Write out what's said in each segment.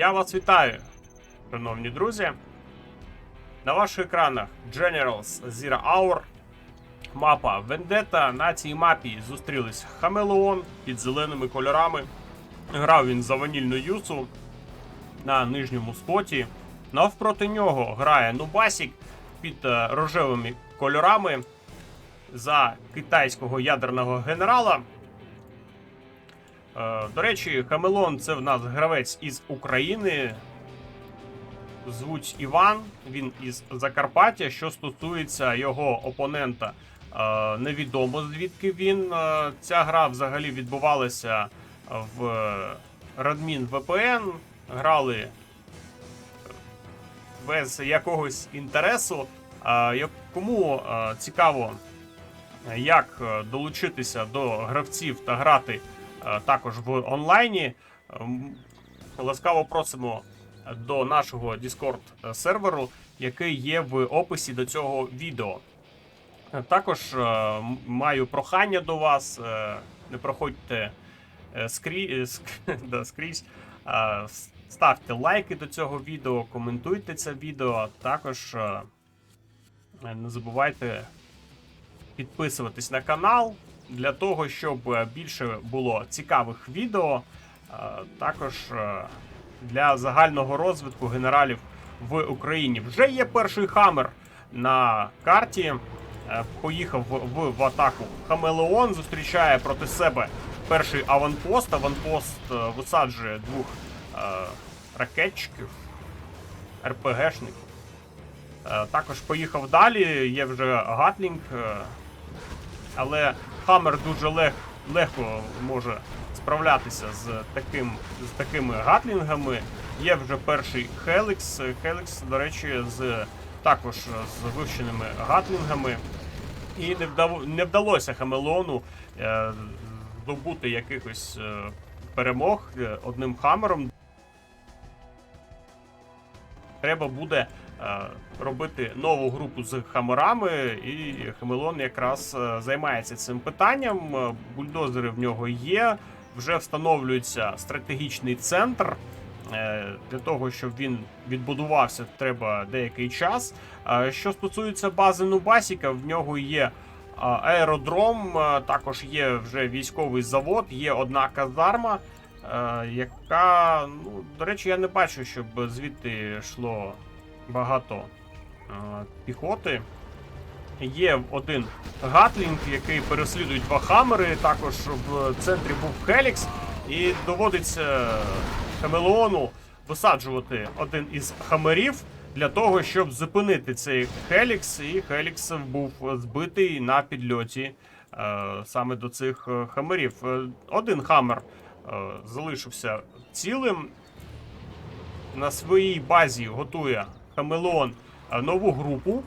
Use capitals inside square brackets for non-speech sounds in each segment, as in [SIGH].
Я вас вітаю, шановні друзі. На ваших екранах Generals Zero Hour, мапа Vendetta. На цій мапі зустрілись Хамелеон під зеленими кольорами. Грав він за ванільну юсу на нижньому споті. Навпроти нього грає Нубасік під е, рожевими кольорами за китайського ядерного генерала. Е, До речі, Хамелон це в нас гравець із України. Звуть Іван, він із Закарпаття. Що стосується його опонента, е, невідомо звідки він. Е, Ця гра взагалі відбувалася в Radmin VPN. Грали без якогось інтересу. Кому цікаво, як долучитися до гравців та грати також в онлайні, ем, ласкаво просимо до нашого Discord серверу, який є в описі до цього відео. Е, Також е, маю прохання до вас. е, Не проходьте е, скрі... е, ск- [LAUGHS] да, скрізь. Е, Ставте лайки до цього відео, коментуйте це відео. Також е, не забувайте підписуватись на канал для того, щоб е, більше було цікавих відео. е, Також е, для загального розвитку генералів в Україні. Вже є перший хамер на карті. Поїхав в, в, атаку Хамелеон, зустрічає проти себе перший аванпост. Аванпост висаджує двох е, ракетчиків, РПГшників. Е, Також поїхав далі, є вже Гатлінг, е, але Хаммер дуже лег, легко може справлятися з, таким, з такими гатлінгами. Є вже перший Хелікс. Хелікс, до речі, з, також з вивченими гатлінгами. І не, вдав, не вдалося Хамелону е, здобути якихось е, перемог е, одним хамером. Треба буде робити нову групу з хамерами, і Хамелон якраз е, займається цим питанням. Е, Бульдозери в нього є. Вже встановлюється стратегічний центр. Е, Для того, щоб він відбудувався, треба деякий час. Е, Що стосується бази Нубасіка, в нього є аеродром, е, також є вже військовий завод, є одна казарма, е, яка, ну, до речі, я не бачу, щоб звідти йшло багато е, піхоти. Є один Гатлінг, який переслідують два хамери. Також в центрі був Хелікс, і доводиться Хамелеону висаджувати один із хамерів для того, щоб зупинити цей Хелікс. І Хелікс був збитий на підльоті е, саме до цих е, хамерів. Е, Один хамер е, залишився цілим. На своїй базі готує Хамелеон е, нову групу.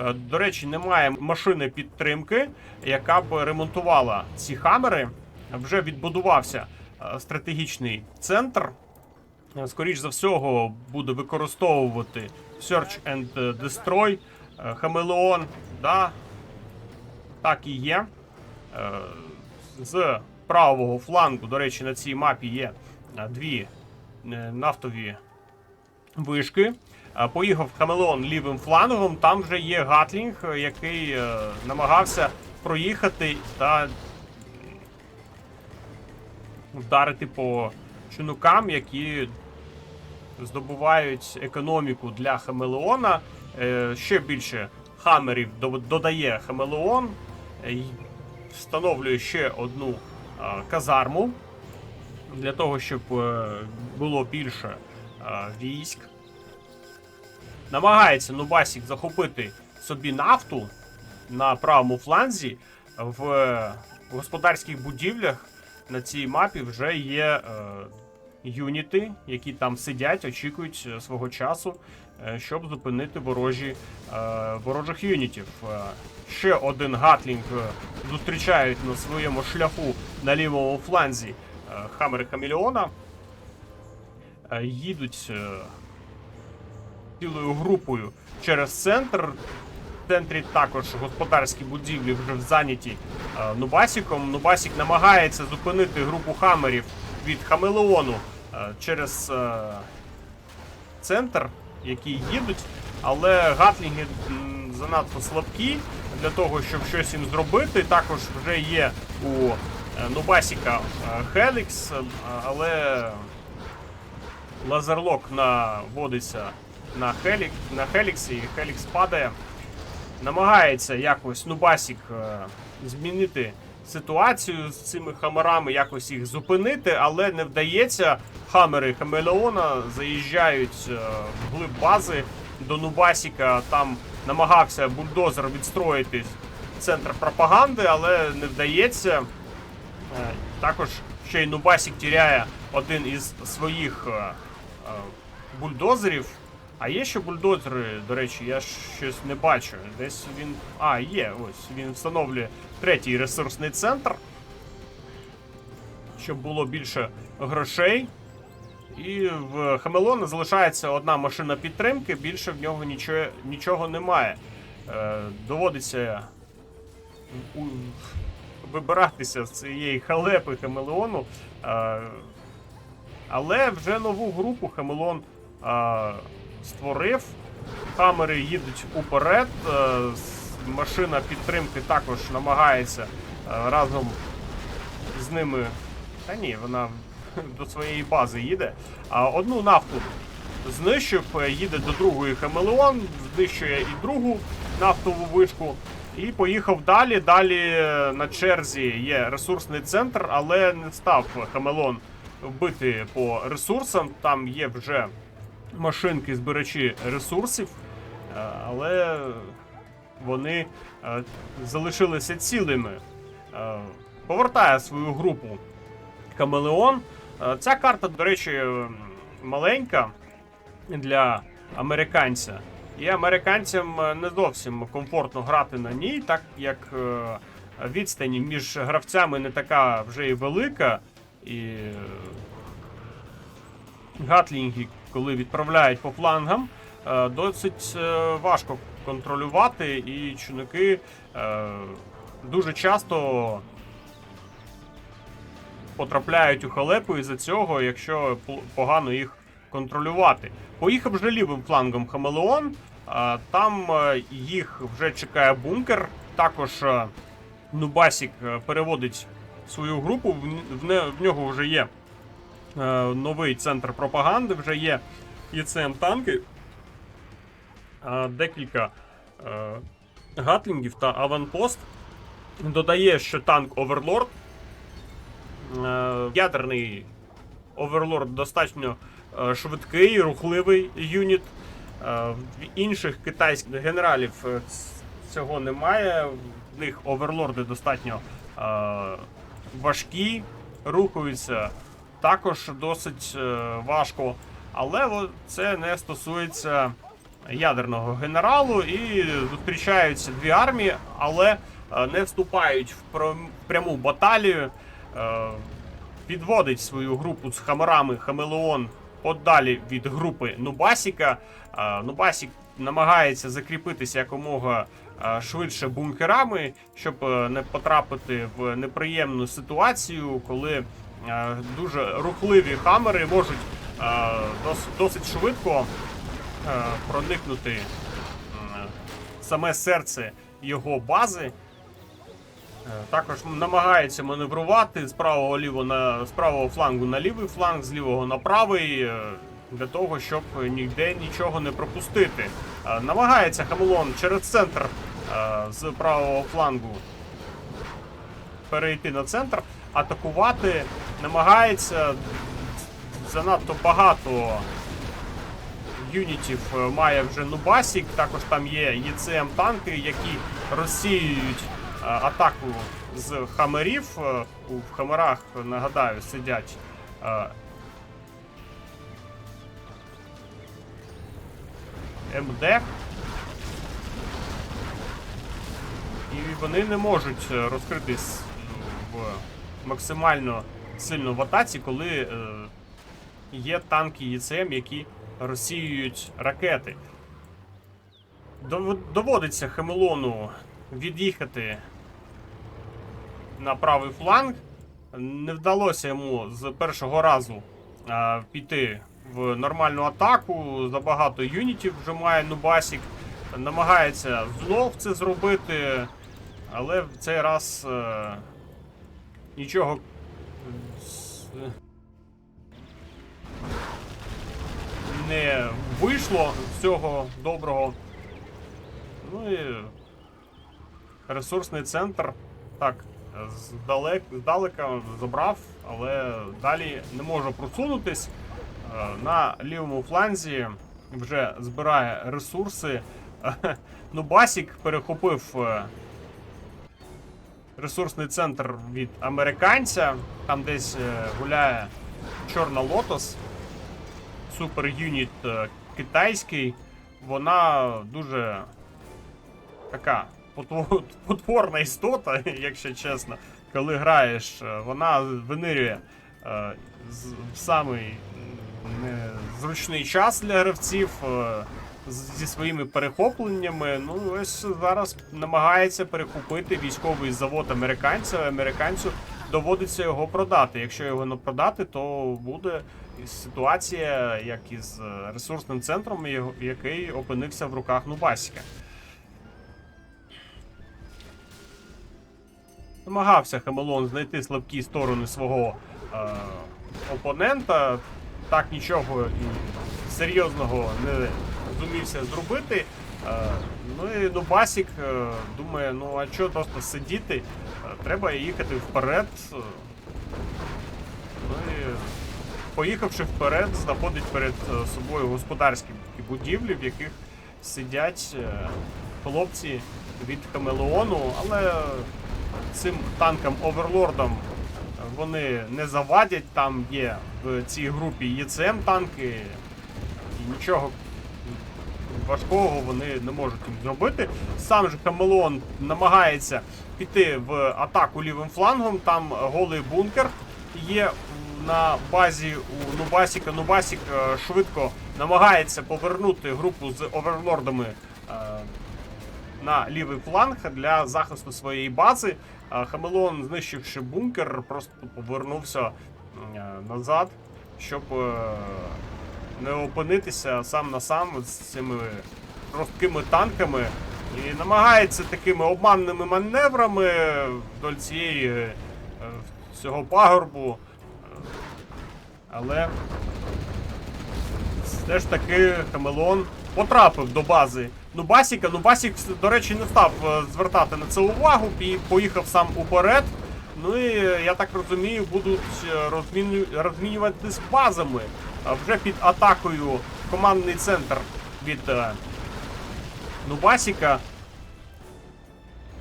Е, До речі, немає машини підтримки, яка б ремонтувала ці хамери. Вже відбудувався е, стратегічний центр. Скоріш за всього, буде використовувати Search and Destroy, Хамелеон. Да, так і є. З правого флангу, до речі, на цій мапі є дві нафтові вишки. Поїхав Хамелеон лівим флангом. Там вже є Гатлінг, е, який е, намагався проїхати та вдарити по чинукам, які здобувають економіку для Хамелеона. Е, Ще більше хамерів додає Хамелеон, встановлює ще одну казарму для того, щоб було більше військ. Намагається Нубасік захопити собі нафту на правому фланзі. В е, господарських будівлях на цій мапі вже є е, юніти, які там сидять, очікують е, свого часу, е, щоб зупинити ворожі, е, ворожих юнітів. Е, ще один гатлінг е, зустрічають на своєму шляху на лівому фланзі е, Хаммери Хамелеона. Е, їдуть е, цілою групою через центр. В центрі також господарські будівлі вже зайняті е, Нубасіком. Нубасік намагається зупинити групу хамерів від Хамелеону е, через е, центр, які їдуть, але гатлінги занадто слабкі для того, щоб щось їм зробити. Також вже є у е, Нубасіка е, Хелікс, е, але лазерлок наводиться на, Хелік, на Хелікс, і Хелікс падає. Намагається якось Нубасік е, змінити ситуацію з цими хамерами, якось їх зупинити, але не вдається. Хамери Хамелеона заїжджають е, вглиб бази до Нубасіка. Там намагався бульдозер відстроїти центр пропаганди, але не вдається. Е, Також ще й Нубасік тіряє один із своїх бульдозерів. А є ще бульдозери, до речі, я щось не бачу. Десь він. А, є, ось він встановлює третій ресурсний центр. Щоб було більше грошей. І в Хамелона залишається одна машина підтримки, більше в нього нічого, нічого немає. Е, доводиться вибиратися з цієї халепи Хамелеону. Е, але вже нову групу Хамелон е, створив. Хамери їдуть уперед. е, машина підтримки також намагається е, разом з ними. Та ні, вона [LAUGHS] до своєї бази їде. А одну нафту знищив, е, їде до другої Хамелеон, знищує і другу нафтову вишку. І поїхав далі. Далі на черзі є ресурсний центр, але не став Хамелон бити по ресурсам. Там є вже машинки збирачі ресурсів, е, але вони е, залишилися цілими. Е, Повертає свою групу Камелеон. Ця карта, до речі, маленька для американця. І американцям не зовсім комфортно грати на ній, так як відстань між гравцями не така вже і велика. І гатлінги, коли відправляють по флангам, е, досить е, важко контролювати, і чунаки е, дуже часто потрапляють у халепу із-за цього, якщо погано їх контролювати. Поїхав вже лівим флангом Хамелеон. Там їх вже чекає бункер. Також Нубасік переводить свою групу. В нього вже є новий центр пропаганди, вже є ЄЦМ танки, е, декілька е, гатлінгів та аванпост. Додає, що танк Оверлорд. Е, Ядерний Оверлорд достатньо е, швидкий, рухливий юніт. Е, В інших китайських генералів е, цього немає. В них оверлорди достатньо е, важкі, рухаються також досить е, важко. Але це не стосується ядерного генералу і зустрічаються дві армії, але е, не вступають в пряму баталію. Е, Підводить свою групу з хамерами Хамелеон подалі від групи Нубасіка. Нубасік намагається закріпитися якомога швидше бункерами, щоб не потрапити в неприємну ситуацію, коли дуже рухливі хамери можуть е, дос- досить швидко е, проникнути саме серце його бази. Е, Також намагається маневрувати з правого ліво на з правого флангу на лівий фланг, з лівого на правий, е, для того, щоб ніде нічого не пропустити. Е, Намагається Хамелон через центр е, з правого флангу перейти на центр, атакувати, намагається занадто багато юнітів е, має вже Нубасік, також там є ЄЦМ танки, які розсіюють е, атаку з хамерів. Е, У хамерах, нагадаю, сидять. МД. І вони не можуть розкритись в максимально сильно в атаці, коли е, є танки ЄЦМ, які розсіюють ракети. Дов- Доводиться Хемелону від'їхати на правий фланг. Не вдалося йому з першого разу е, піти в нормальну атаку. Забагато юнітів вже має Нубасік. Намагається знов це зробити, але в цей раз е, нічого. З- Не вийшло з цього доброго. Ну і ресурсний центр так здалек, здалека забрав, але далі не може просунутись. Е, На лівому фланзі вже збирає ресурси. [LAUGHS] Ну, Басік перехопив е, ресурсний центр від американця. Там десь е, гуляє Чорна Лотос, супер юніт е, китайський. Вона дуже така [LAUGHS] потворна істота, [LAUGHS] якщо чесно. Коли граєш, е, вона винирює в самий м, незручний час для гравців. Зі своїми перехопленнями, ну ось зараз намагається перехопити військовий завод американця. Американцю доводиться його продати. Якщо його не продати, то буде ситуація, як із е, ресурсним центром, який опинився в руках Нубасіка. Намагався Хамелон знайти слабкі сторони свого е, опонента. Так нічого серйозного не зумівся зробити. Е, ну і Нубасік е, думає, ну а що просто сидіти? Е, треба їхати вперед. Ну і поїхавши вперед, знаходить перед собою господарські будівлі, в яких сидять хлопці від Хамелеону, але цим танкам оверлордам вони не завадять. Там є в цій групі ЄЦМ танки, і нічого важкого вони не можуть їм зробити. Сам же Хамелеон намагається піти в атаку лівим флангом. Там голий бункер є на базі у Нубасіка. Нубасік е, швидко намагається повернути групу з оверлордами е, на лівий фланг для захисту своєї бази. А Хамелеон, знищивши бункер, просто повернувся е, назад, щоб е, не опинитися сам на сам з цими жорсткими танками. І намагається такими обманними маневрами вдоль цієї е, цього пагорбу. Але все ж таки Хамелон потрапив до бази Нубасіка. Нубасік, до речі, не став е, звертати на це увагу, пі- поїхав сам уперед. Ну і е, я так розумію, будуть розміню... розмінюватись базами. Вже під атакою командний центр від е, Нубасіка.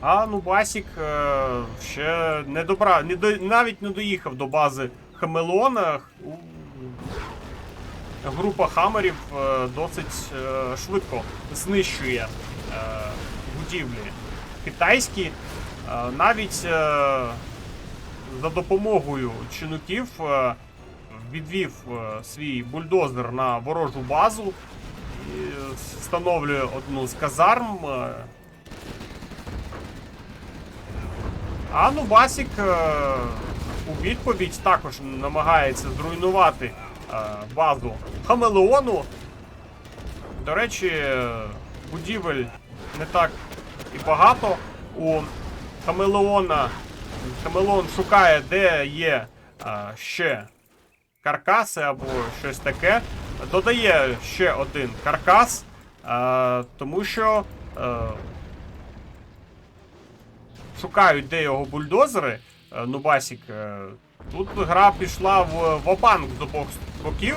А Нубасік е, ще не добра, не до, навіть не доїхав до бази Хамелеона. Група хамерів е, досить швидко знищує будівлі китайські. Навіть за допомогою чинуків відвів е, свій бульдозер на ворожу базу і встановлює одну з казарм. е, А Нубасік е, у відповідь також намагається зруйнувати базу Хамелеону. До речі, будівель не так і багато. У Хамелеона Хамелеон шукає, де є ще каркаси або щось таке. Додає ще один каркас, е, тому що. Е, шукають, де його бульдозери. е, Нубасік. е, Тут гра пішла в вабанк з обох боків,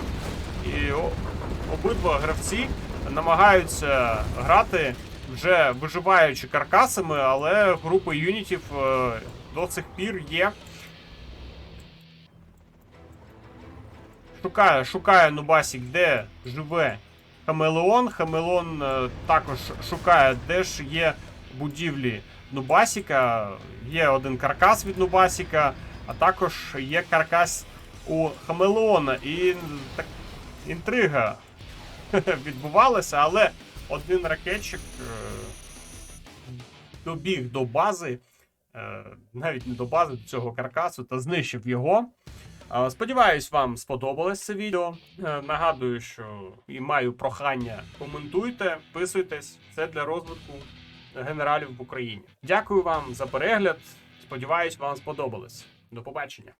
і о- обидва гравці намагаються грати вже виживаючи каркасами, але групи юнітів е, до цих пір є. Шукає, шукає Нубасік, де живе Хамелеон. Хамелеон е, також шукає, де ж є будівлі Нубасіка. Є один каркас від Нубасіка, а також є каркас у Хамелеона. І так інтрига [LAUGHS] відбувалася, але один ракетчик е, добіг до бази, е, навіть не до бази, до цього каркасу, та знищив його. Сподіваюсь, вам сподобалось це відео. Е, Нагадую, що і маю прохання коментуйте, підписуйтесь. Це для розвитку генералів в Україні. Дякую вам за перегляд. Сподіваюсь, вам сподобалось. До побачення.